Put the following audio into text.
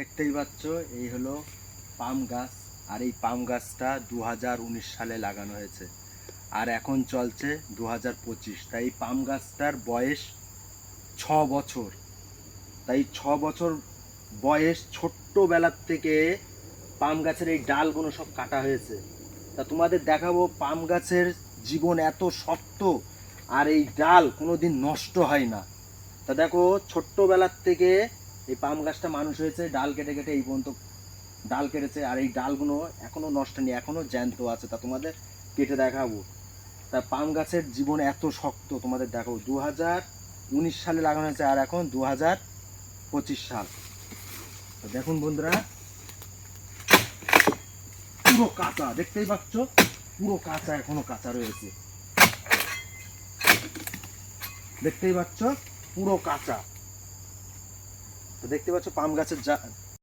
দেখতেই পাচ্ছ, এই হলো পাম গাছ। আর এই পাম গাছটা দু হাজার উনিশ সালে লাগানো হয়েছে। আর এখন চলছে দু হাজার পঁচিশ। তাই এই পাম গাছটার বয়স ছ বছর। তাই ছ বছর বয়স ছোট্টবেলার থেকে পাম গাছের এই ডালগুলো সব কাটা হয়েছে। তা তোমাদের দেখাবো, পাম গাছের জীবন এত শক্ত আর এই ডাল কোনো দিন নষ্ট হয় না। তা দেখো, ছোট্টবেলার থেকে এই পাম গাছটা মানুষ হয়েছে, ডাল কেটে কেটে এই পর্যন্ত ডাল কেটেছে, আর এই ডালগুলো এখনও নষ্ট নেই এখনও জ্যান্ত আছে, তা তোমাদের কেটে দেখাবো। তা পাম গাছের জীবন এত শক্ত, তোমাদের দেখাবো। দু হাজার উনিশ সালে লাগানো হয়েছে, আর এখন দু হাজার পঁচিশ সাল। দেখুন বন্ধুরা, পুরো কাঁচা, দেখতেই পাচ্ছ? পুরো কাঁচা, এখনও কাঁচা রয়েছে। দেখতেই পাচ্ছ? পুরো কাঁচা। তো দেখতে পাচ্ছ পাম গাছের